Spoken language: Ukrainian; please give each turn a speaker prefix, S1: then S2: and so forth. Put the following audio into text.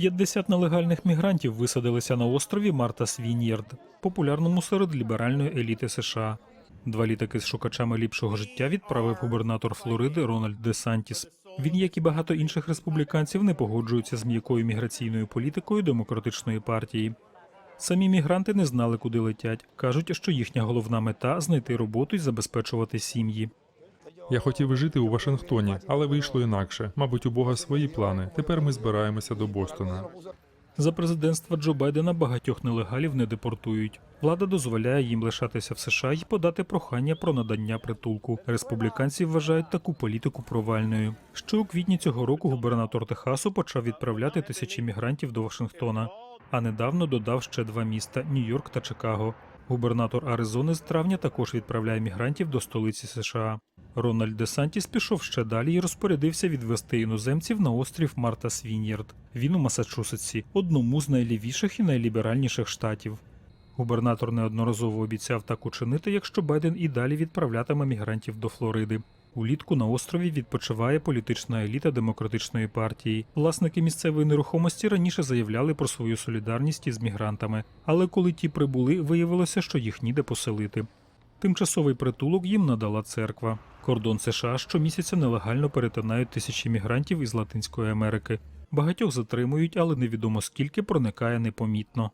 S1: 50 нелегальних мігрантів висадилися на острові Мартас Віньєрд, популярному серед ліберальної еліти США. Два літаки з шукачами ліпшого життя відправив губернатор Флориди Рональд Де Сантіс. Він, як і багато інших республіканців, не погоджується з м'якою міграційною політикою демократичної партії. Самі мігранти не знали, куди летять. кажуть, що їхня головна мета знайти роботу і забезпечувати сім'ї.
S2: Я хотів жити у Вашингтоні, але вийшло інакше. Мабуть, у Бога свої плани. Тепер ми збираємося до Бостона.
S1: За президентства Джо Байдена багатьох нелегалів не депортують. Влада дозволяє їм лишатися в США і подати прохання про надання притулку. Республіканці вважають таку політику провальною. Ще у квітні цього року губернатор Техасу почав відправляти тисячі мігрантів до Вашингтона, а недавно додав ще два міста Нью-Йорк та Чикаго. Губернатор Аризони з травня також відправляє мігрантів до столиці США. Рональд Де Сантіс пішов ще далі і розпорядився відвести іноземців на острів Мартас Віньєрд. Він у Масачусетсі, одному з найлівіших і найліберальніших штатів. Губернатор неодноразово обіцяв так учинити, якщо Байден і далі відправлятиме мігрантів до Флориди. Улітку на острові відпочиває політична еліта демократичної партії. Власники місцевої нерухомості раніше заявляли про свою солідарність із мігрантами, але коли ті прибули, виявилося, що їх ніде поселити. Тимчасовий притулок їм надала церква. Кордон США щомісяця нелегально перетинають тисячі мігрантів із Латинської Америки. Багатьох затримують, але невідомо скільки проникає непомітно.